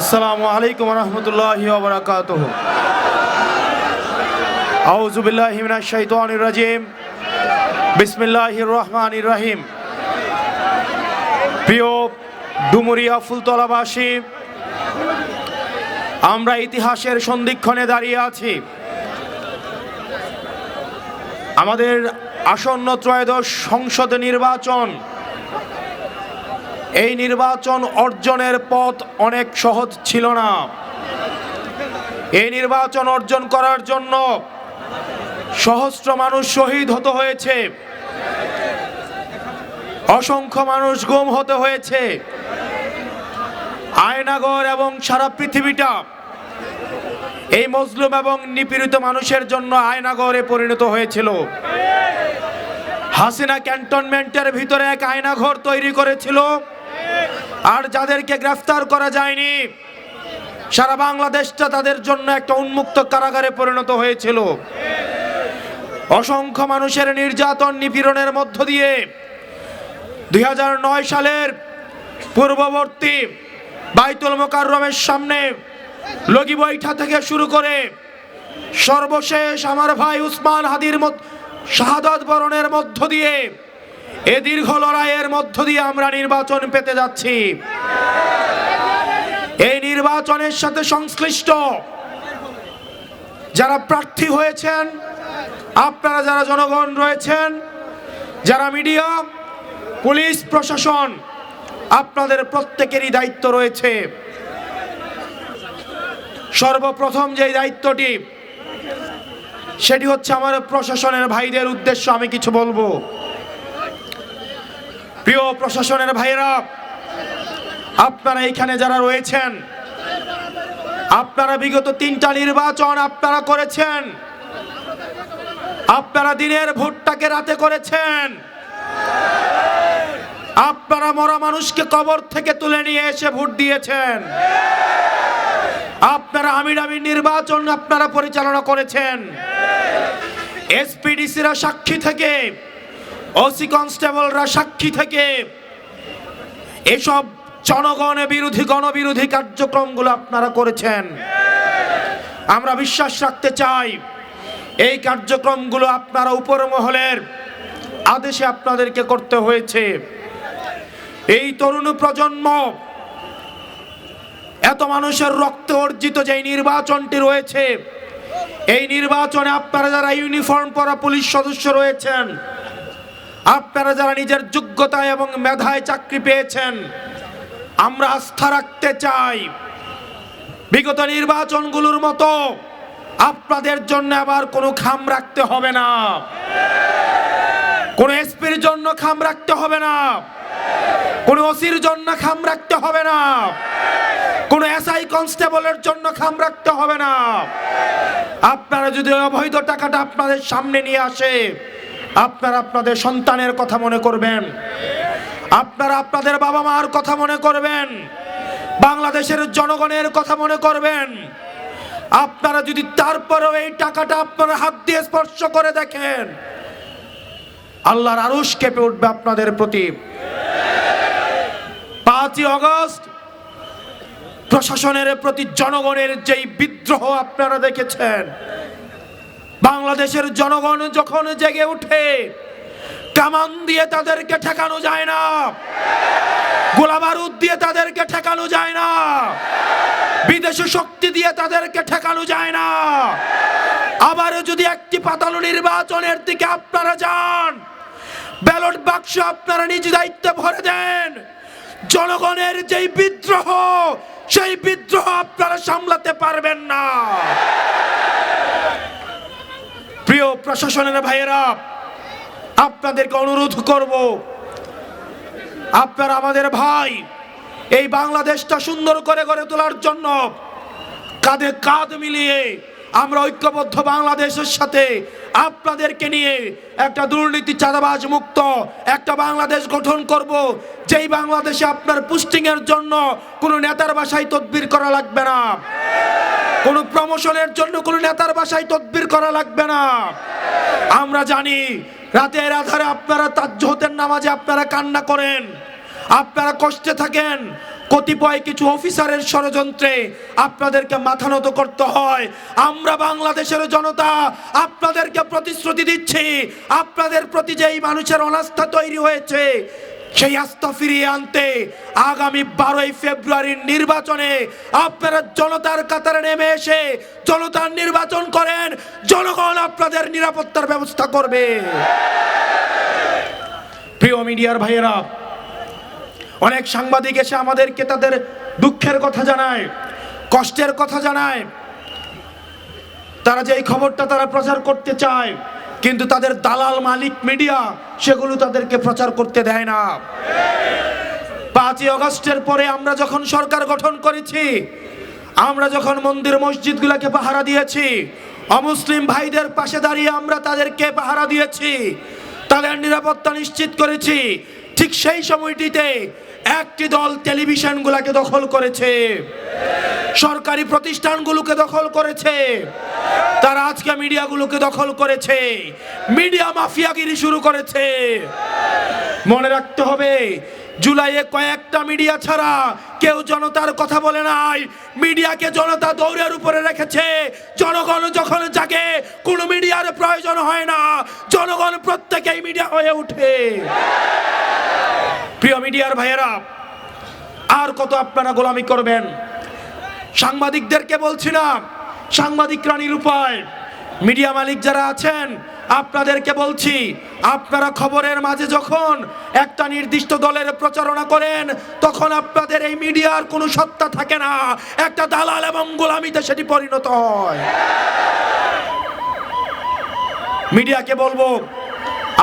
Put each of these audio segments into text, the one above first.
আসসালামু আলাইকুম রহমতুল্লাহ বারাকাত আউজুবিল্লাহ মিনাশ শাইতানির রাজিম। বিসমিল্লাহির রহমানির রহিম। প্রিয় ডুমুরিয়া ফুলতলাবাসী, আমরা ইতিহাসের সন্ধিক্ষণে দাঁড়িয়ে আছি। আমাদের আসন্ন ত্রয়োদশ সংসদ নির্বাচন এই নির্বাচন অর্জনের পথ অনেক সহজ ছিল না। এই নির্বাচন অর্জন করার জন্য সহস্র মানুষ শহীদ হতে হয়েছে। অসংখ্য মানুষ গুম হতে হয়েছে। আয়নাগর এবং সারা পৃথিবীটা এই মজলুম এবং নিপীড়িত মানুষের জন্য আয়নাগরে পরিণত হয়েছিল। হাসিনা ক্যান্টনমেন্টের ভিতরে এক আয়নাঘর তৈরি করেছিল। আর যাদেরকে গ্রেফতার করা যায়নি, সারা বাংলাদেশটা তাদের জন্য একটা উন্মুক্ত কারাগারে পরিণত হয়েছিল। অসংখ্য মানুষের নির্যাতন নিপীড়নের মধ্য দিয়ে দুই হাজার নয় সালের পূর্ববর্তী বাইতুল মোকাররমের সামনে লগি বৈঠা থেকে শুরু করে সর্বশেষ আমার ভাই উসমান হাদির মত- শাহাদত বরণের মধ্য দিয়ে এ দীর্ঘ লড়াইয়ের মধ্য দিয়ে আমরা নির্বাচন পেতে যাচ্ছি। এই নির্বাচনের সাথে সংশ্লিষ্ট যারা প্রার্থী হয়েছেন, আপনারা যারা জনগণ রয়েছেন, যারা মিডিয়া, পুলিশ, প্রশাসন, আপনাদের প্রত্যেকেরই দায়িত্ব রয়েছে। সর্বপ্রথম যে দায়িত্বটি, সেটি হচ্ছে আমার প্রশাসনের ভাইদের উদ্দেশ্য, আমি কিছু বলব। প্রিয় প্রশাসনের ভাইরা আপনারা এখানে যারা রয়েছেন, আপনারা বিগত তিনটা নির্বাচন আপনারা করেছেন। আপনারা দিনের ভোটটাকে রাতে করেছেন। আপনারা মরা মানুষকে কবর থেকে তুলে নিয়ে এসে ভোট দিয়েছেন। আপনারা আমির আমির নির্বাচন আপনারা পরিচালনা করেছেন। এসপিডিসিরা সাক্ষী থেকে ওসি কনস্টেবলরা সাক্ষী থেকে এসব জনগণ বিরোধী, গণবিরোধী কার্যক্রমগুলো আপনারা করেছেন। আমরা বিশ্বাস রাখতে চাই, এই কার্যক্রমগুলো আপনারা উপর মহলের আদেশে আপনাদেরকে করতে হয়েছে। এই তরুণ প্রজন্ম, এত মানুষের রক্ত অর্জিত যে নির্বাচনটি রয়েছে, এই নির্বাচনে আপনারা যারা ইউনিফর্ম পরা পুলিশ সদস্য রয়েছেন আপনারা যারা নিজের যোগ্যতায় এবং মেধায় চাকরি পেয়েছেন, আমরা আস্থা রাখতে চাই। বিগত নির্বাচনগুলোর মতো আপনাদের জন্য আবার কোনো খাম রাখতে হবে না। কোনো এসপির জন্য খাম রাখতে হবে না। কোনো ওসির জন্য খাম রাখতে হবে না। কোনো এসআই কনস্টেবলের জন্য খাম রাখতে হবে না। আপনারা যদি অবৈধ টাকাটা আপনাদের সামনে নিয়ে আসে আপনারা আপনাদের সন্তানের কথা মনে করবেন। আপনারা আপনাদের বাবা মার কথা মনে করবেন। বাংলাদেশের জনগণের কথা মনে করবেন। আপনারা যদি তারপরেও এই টাকাটা আপনারা হাত দিয়ে স্পর্শ করে দেখেন, আল্লাহর আরুষ কেঁপে উঠবে আপনাদের প্রতি। পাঁচই অগস্ট, প্রশাসনের প্রতি জনগণের যেই বিদ্রোহ আপনারা দেখেছেন বাংলাদেশের জনগণ যখন জেগে উঠে, কামান দিয়ে তাদেরকে ঠেকানো যায় না। গোলাবারুদ দিয়ে তাদেরকে ঠেকানো যায় না। বিদেশি শক্তি দিয়ে তাদেরকে ঠেকানো যায় না। আবারও যদি একটি পাতালো নির্বাচনের দিকে আপনারা যান, ব্যালট বাক্স আপনারা নিজ দায়িত্বে ভরে দেন। জনগণের যেই বিদ্রোহ, সেই বিদ্রোহ আপনারা সামলাতে পারবেন না। প্রিয় প্রশাসনের ভাইয়েরা, আপনাদেরকে অনুরোধ করব, আপনারা আমাদের ভাই এই বাংলাদেশটা সুন্দর করে গড়ে তোলার জন্য কাঁধে কাঁধ মিলিয়ে আমরা ঐক্যবদ্ধ বাংলাদেশের সাথে আপনাদেরকে নিয়ে একটা দুর্নীতি চাঁদাবাজ মুক্ত একটা বাংলাদেশ গঠন করব। যেই বাংলাদেশে আপনার পুস্টিং এর জন্য কোনো নেতার বাসায় তদবির করা লাগবে না। কোনো প্রমোশনের জন্য কোনো নেতার বাসায় তদবির করা লাগবে না। আমরা জানি রাতের আধারে আপনারা তাজ্জহতের নামাজে আপনারা কান্না করেন, আপনারা কষ্টে থাকেন, কতিপয় কিছু অফিসারের ষড়যন্ত্রে আপনাদেরকে মাথা নত করতে হয়। আমরা বাংলাদেশের জনতা আপনাদেরকে প্রতিশ্রুতি দিচ্ছি, আপনাদের প্রতি যেই মানুষের অনাস্থা তৈরি হয়েছে সেই আস্থা ফিরিয়ে আনতে আগামী বারোই ফেব্রুয়ারির নির্বাচনে আপনারা জনতার কাতারে নেমে এসে জনতার নির্বাচন করেন, জনগণ আপনাদের নিরাপত্তার ব্যবস্থা করবে। প্রিয় মিডিয়ার ভাইয়েরা, অনেক সাংবাদিক এসে আমাদেরকে তাদের দুঃখের কথা জানায়, কষ্টের কথা জানায়। তারা যে এই খবরটা তারা প্রচার করতে চায় কিন্তু তাদের দালাল মালিক মিডিয়া সেগুলো তাদেরকে প্রচার করতে দেয় না। পাঁচই অগস্টের পরে আমরা যখন সরকার গঠন করেছি, আমরা যখন মন্দির মসজিদগুলোকে পাহারা দিয়েছি, অমুসলিম ভাইদের পাশে দাঁড়িয়ে আমরা তাদেরকে পাহারা দিয়েছি, তাদের নিরাপত্তা নিশ্চিত করেছি, ঠিক সেই সময়টিতে একটি দল টেলিভিশনগুলোকে দখল করেছে। সরকারি প্রতিষ্ঠানগুলোকে দখল করেছে। তারা আজকে মিডিয়াগুলোকে দখল করেছে। মিডিয়া মাফিয়াগিরি শুরু করেছে। মনে রাখতে হবে, জুলাইয়ে কয়েকটা মিডিয়া ছাড়া কেউ জনতার কথা বলে নাই। মিডিয়াকে জনতা দৌড়ের উপরে রেখেছে। জনগণ যখন জাগে, কোনো মিডিয়ার প্রয়োজন হয় না। জনগণ প্রত্যেকেই মিডিয়া হয়ে ওঠে প্রিয় মিডিয়ার ভাইয়েরা, আর কত আপনারা গোলামি করবেন? সাংবাদিকদেরকে বলছি না সাংবাদিকরা নিরুপায় মিডিয়া মালিক যারা আছেন, আপনাদেরকে বলছি, আপনারা খবরের মাঝে যখন একটা নির্দিষ্ট দলের প্রচারণা করেন, তখন আপনাদের এই মিডিয়ার কোনো সত্তা থাকে না। একটা দালাল এবং গোলামিতে সেটি পরিণত হয়। মিডিয়াকে বলব,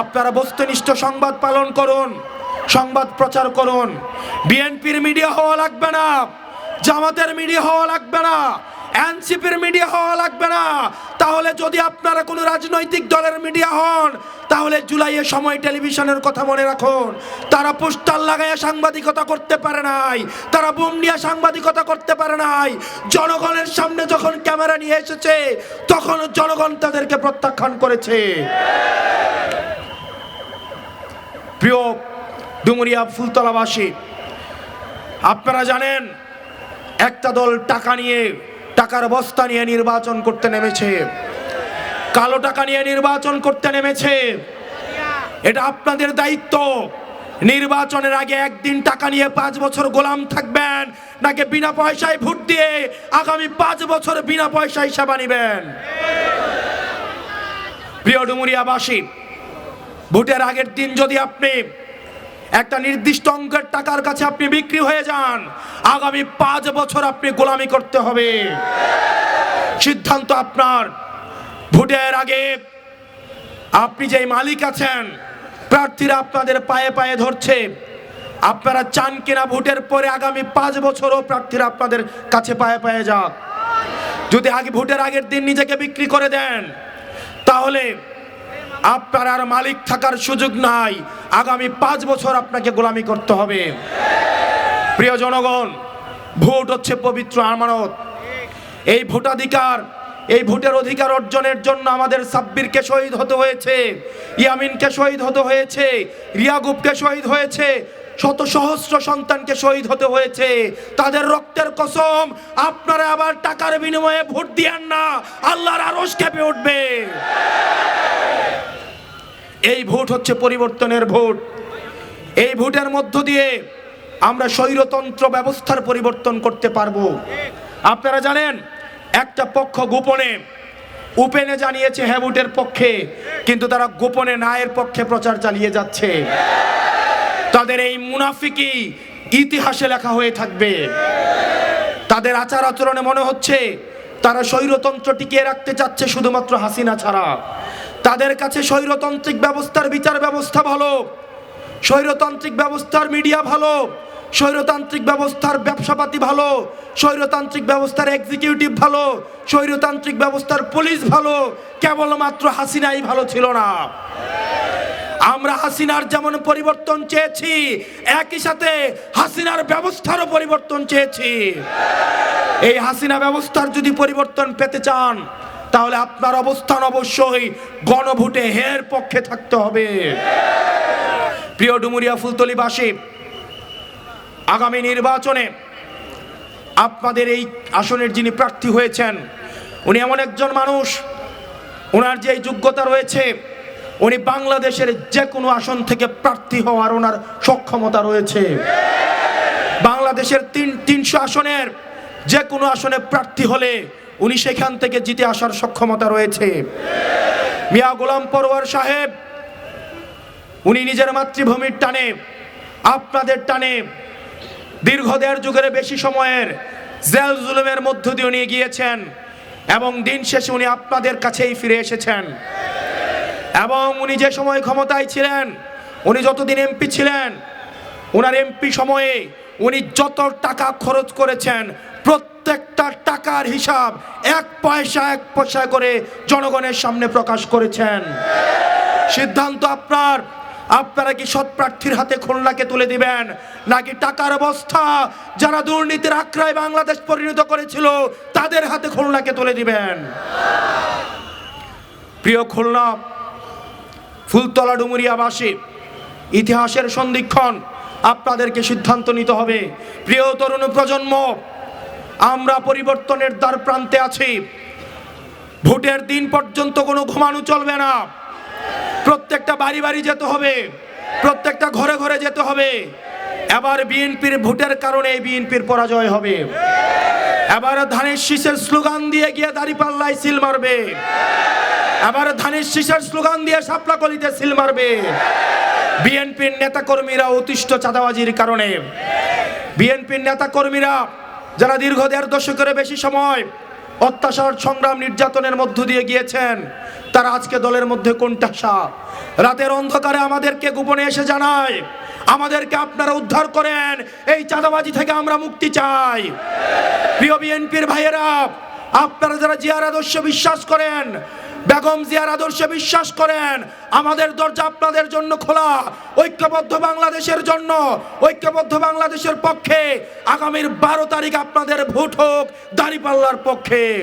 আপনারা বস্তুনিষ্ঠ সংবাদ পালন করুন, সংবাদ প্রচার করুন। বিএনপির মিডিয়া হওয়া লাগবে না। জামাতের মিডিয়া হওয়া লাগবে না, এনসিপির মিডিয়া হওয়া লাগবে না। তাহলে যদি আপনারা কোনো রাজনৈতিক দলের মিডিয়া হন, তাহলে জুলাইয়ের সময় টেলিভিশনের কথা মনে রাখুন। তারা পোস্টার লাগাইয়া সাংবাদিকতা করতে পারে নাই, তারা বুম নিয়ে সাংবাদিকতা করতে পারে নাই। জনগণের সামনে যখন ক্যামেরা নিয়ে এসেছে তখন জনগণ তাদেরকে প্রত্যাখ্যান করেছে। প্রিয় ডুমুরিয়া ফুলতলাবাসী, আপনারা জানেন একটা দল টাকা নিয়ে, টাকার বস্তা নিয়ে নির্বাচন করতে নেমেছে। কালো টাকা নিয়ে নির্বাচন করতে নেমেছে। এটা আপনাদের দায়িত্ব। নির্বাচনের আগে একদিন টাকা নিয়ে পাঁচ বছর গোলাম থাকবেন, নাকি বিনা পয়সায় ভোট দিয়ে আগামী পাঁচ বছর বিনা পয়সায় সেবা নেবেন? প্রিয় ডুমুরিয়াবাসী, ভোটের আগের দিন যদি আপনি একটা নির্দিষ্ট অঙ্কের টাকার কাছে আপনি বিক্রি হয়ে যান। আগামী পাঁচ বছর আপনি গোলামি করতে হবে। সিদ্ধান্ত আপনার। ভোটের আগে আপনি যে মালিক আছেন, প্রার্থীরা আপনাদের পায়ে পায়ে ধরছে। আপনারা চান কিনা ভোটের পরে আগামী পাঁচ বছরও প্রার্থীরা আপনাদের কাছে পায়ে পায়ে যাক। যদি আগে ভোটের আগের দিন নিজেকে বিক্রি করে দেন, তাহলে আপনার আর মালিক থাকার সুযোগ নাই। আগামী পাঁচ বছর আপনাকে গোলামি করতে হবে। প্রিয় জনগণ, ভোট হচ্ছে পবিত্র আমানত। এই ভোটাধিকার, এই ভোটের অধিকার অর্জনের জন্য আমাদের সাব্বিরকে শহীদ হতে হয়েছে, ইয়ামিনকে শহীদ হতে হয়েছে, রিয়াগুবকে শহীদ হয়েছে, শত সহস্র সন্তানকে শহীদ হতে হয়েছে। তাদের রক্তের কসম, আপনারা আবার টাকার বিনিময়ে ভোট দিয়েন না। আল্লাহর আরশ কেঁপে উঠবে। এই ভোট হচ্ছে পরিবর্তনের ভোট। এই ভোটের মধ্য দিয়ে আমরা স্বৈরতন্ত্র ব্যবস্থার পরিবর্তন করতে পারব। আপনারা জানেন, একটা পক্ষ গোপনে, উপেনে জানিয়েছে হ্যাঁ ভোটের পক্ষে, কিন্তু তারা গোপনে নায়ের পক্ষে প্রচার চালিয়ে যাচ্ছে। তাদের এই মুনাফিকি ইতিহাসে লেখা হয়ে থাকবে। তাদের আচার আচরণে মনে হচ্ছে, তারা স্বৈরতন্ত্র টিকিয়ে রাখতে চাচ্ছে শুধুমাত্র হাসিনা ছাড়া। তাদের কাছে স্বৈরতান্ত্রিক ব্যবস্থার বিচার ব্যবস্থা ভালো, স্বৈরতান্ত্রিক ব্যবস্থার মিডিয়া ভালো, স্বৈরতান্ত্রিক ব্যবস্থার ব্যবসাপাতি ভালো, স্বৈরতান্ত্রিক ব্যবস্থার এক্সিকিউটিভ ভালো, স্বৈরতান্ত্রিক ব্যবস্থার পুলিশ ভালো, কেবলমাত্র হাসিনাই ভালো ছিল না। আমরা হাসিনার যেমন পরিবর্তন চেয়েছি, একই সাথে হাসিনার ব্যবস্থারও পরিবর্তন চেয়েছি। এই হাসিনা ব্যবস্থার যদি পরিবর্তন পেতে চান তাহলে আপনার অবস্থান অবশ্যই গণভোটে হের পক্ষে থাকতে হবে। প্রিয় ডুমুরিয়া ফুলতলিবাসী, আগামী নির্বাচনে আপনাদের এই আসনের যিনি প্রার্থী হয়েছেন, উনি এমন একজন মানুষ ওনার যে যোগ্যতা রয়েছে, উনি বাংলাদেশের যে কোনো আসন থেকে প্রার্থী হওয়ার ওনার সক্ষমতা রয়েছে। বাংলাদেশের তিন তিনশো আসনের যে কোনো আসনে প্রার্থী হলে উনি সেখান থেকে জিতে আসার সক্ষমতা রয়েছে। মিয়া গোলাম পরোয়ার সাহেব, উনি নিজের মাতৃভূমির টানে, আপনাদের টানে, দীর্ঘ দেড় যুগের বেশি সময়ের জেল জুলুমের মধ্য দিয়ে উনি গিয়েছেন এবং দিন শেষে উনি আপনাদের কাছেই ফিরে এসেছেন। এবং উনি যে সময় ক্ষমতায় ছিলেন, উনি যতদিন এমপি ছিলেন ওনার এমপি সময়ে উনি যত টাকা খরচ করেছেন প্রত্যেকটা টাকার হিসাব এক পয়সা এক পয়সা করে জনগণের সামনে প্রকাশ করেছেন। সিদ্ধান্ত আপনার। আপনারা কি সৎ প্রার্থীর হাতে খুলনাকে তুলে দিবেন? নাকি টাকার অবস্থা? যারা দুর্নীতির আক্রায় বাংলাদেশ পরিণত করেছিল, তাদের হাতে খুলনাকে তুলে দিবেন। প্রিয় খুলনা, ফুলতলা ডুমুরিয়াবাসী, ইতিহাসের সন্ধিক্ষণ, আপনাদেরকে সিদ্ধান্ত নিতে হবে। প্রিয় তরুণ প্রজন্ম আমরা পরিবর্তনের দ্বার প্রান্তে আছি। ভোটের দিন পর্যন্ত কোনো ঘুমানো চলবে না। প্রত্যেকটা বাড়ি বাড়ি যেতে হবে। প্রত্যেকটা ঘরে ঘরে যেতে হবে। এবার বিএনপির ভোটের কারণে বিএনপির পরাজয় হবে। এবার ধানের শীষের স্লোগান দিয়ে গিয়ে দাঁড়িপাল্লায় সিল মারবে। এবার ধানের শীষের স্লোগান দিয়ে শাপলা কলিতে সিল মারবে। বিএনপির নেতাকর্মীরা অতিষ্ঠ চাঁদাবাজির কারণে। বিএনপির নেতাকর্মীরা যারা দীর্ঘ দেড় দশকের বেশি সময় অত্যাচার, সংগ্রাম, নির্যাতনের মধ্য দিয়ে গিয়েছেন, তারা আজকে দলের মধ্যে কোনটাসা রাতের অন্ধকারে আমাদেরকে গোপনে এসে জানায়, আমাদেরকে আপনারা উদ্ধার করেন, এই চাঁদাবাজি থেকে আমরা মুক্তি চাই। প্রিয় বিএনপির ভাইয়েরা, আপনারা যারা জিয়ার আদর্শ বিশ্বাস করেন বেগম জিয়ার আদর্শে বিশ্বাস করেন, আমাদের দরজা আপনাদের জন্য খোলা, ঐক্যবদ্ধ বাংলাদেশের জন্য, ঐক্যবদ্ধ বাংলাদেশের পক্ষে, আগামীর বারো তারিখ আপনাদের ভোট হোক, দাঁড়িপাল্লার পক্ষে।